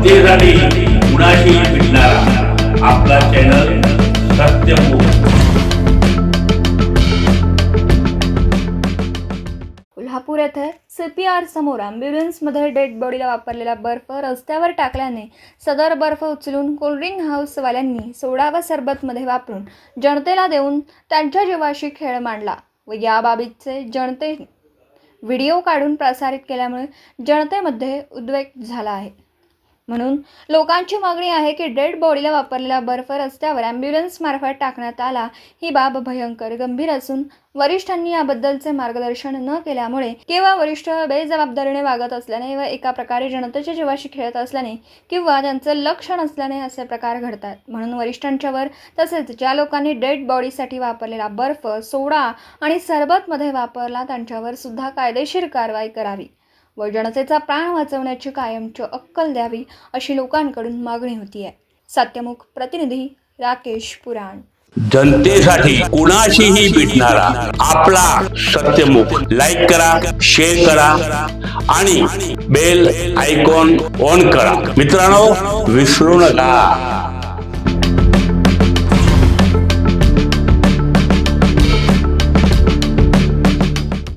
जनतेसाठी कुणाशी भेटणारा आपला चॅनल सत्यमुख कोल्हापूर येथे सी पी आर समोर ॲम्ब्युलन्समध्ये डेड बॉडीला वापरलेला बर्फ रस्त्यावर टाकल्याने सदर बर्फ उचलून कोल्ड्रिंक हाऊसवाल्यांनी सोडा व सरबतमध्ये वापरून जनतेला देऊन त्यांच्या जीवाशी खेळ मांडला व या बाबीचे जनते व्हिडिओ काढून प्रसारित केल्यामुळे जनतेमध्ये उद्वेग झाला आहे. म्हणून लोकांची मागणी आहे की डेड बॉडीला वापरलेला बर्फ रस्त्यावर ॲम्ब्युलन्स मार्फत टाकण्यात आला. ही बाब भयंकर गंभीर असून वरिष्ठांनी याबद्दलचे मार्गदर्शन न केल्यामुळे किंवा वरिष्ठ बेजबाबदारीने वागत असल्याने व एका प्रकारे जनतेच्या जीवाशी खेळत असल्याने किंवा त्यांचं लक्ष नसल्याने असे प्रकार घडतात. म्हणून वरिष्ठांच्यावर तसेच ज्या लोकांनी डेड बॉडीसाठी वापरलेला बर्फ सोडा आणि सरबतमध्ये वापरला त्यांच्यावर सुद्धा कायदेशीर कारवाई करावी. व जनतेचा प्राण वाचवण्याची कायमची अक्कल द्यावी अशी लोकांकडून मागणी होती आहे सत्यमुख प्रतिनिधी राकेश पुराण. जनतेसाठी कुणाशीही भेटणारा आपला सत्यमुख लाईक करा शेअर करा आणि बेल आयकॉन ऑन करा. मित्रांनो विसरू नका.